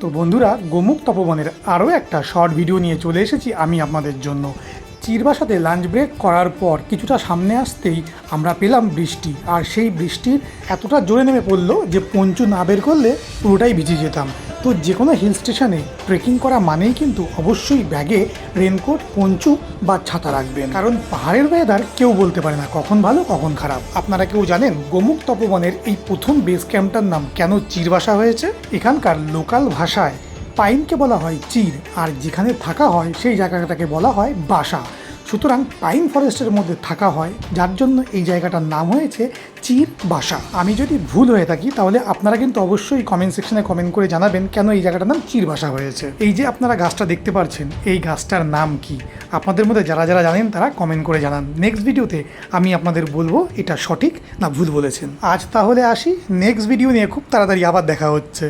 তো বন্ধুরা, গোমুখ তপবনের আরও একটা শর্ট ভিডিও নিয়ে চলে এসেছি আমি আপনাদের জন্য। চিরবাসাতে লাঞ্চ ব্রেক করার পর কিছুটা সামনে আসতেই আমরা পেলাম বৃষ্টি। আর সেই বৃষ্টির এতটা জোরে নেমে পড়ল যে পঞ্চু না বের করলে পুরোটাই ভিজে যেতাম। তো যে কোনো হিল স্টেশনে ট্রেকিং করা মানেই কিন্তু অবশ্যই ব্যাগে রেনকোট পঞ্চু বা ছাতা রাখবেন। কারণ পাহাড়ের ওয়েদার কেউ বলতে পারে না কখন ভালো, কখন খারাপ। আপনারা কেউ জানেন গোমুখ তপবনের এই প্রথম বেস ক্যাম্পটার নাম কেন চিরবাসা হয়েছে? এখানকার লোকাল ভাষায় পাইনকে বলা হয় চির, আর যেখানে থাকা হয় সেই জায়গাটাকে বলা হয় বাসা। সুতরাং পাইন ফরেস্টের মধ্যে থাকা হয়, যার জন্য এই জায়গাটার নাম হয়েছে চির বাসা। আমি যদি ভুল হয়ে থাকি, তাহলে আপনারা কিন্তু অবশ্যই কমেন্ট সেকশনে কমেন্ট করে জানাবেন কেন এই জায়গাটার নাম চির বাসা হয়েছে। এই যে আপনারা গাছটা দেখতে পাচ্ছেন এই গাছটার নাম কি? আপনাদের মধ্যে যারা যারা জানেন, তারা কমেন্ট করে জানান। নেক্সট ভিডিওতে আমি আপনাদের বলব, এটা সঠিক না ভুল বলেছেন। আজ তাহলে আসি। নেক্সট ভিডিও নিয়ে খুব তাড়াতাড়ি আবার দেখা হচ্ছে।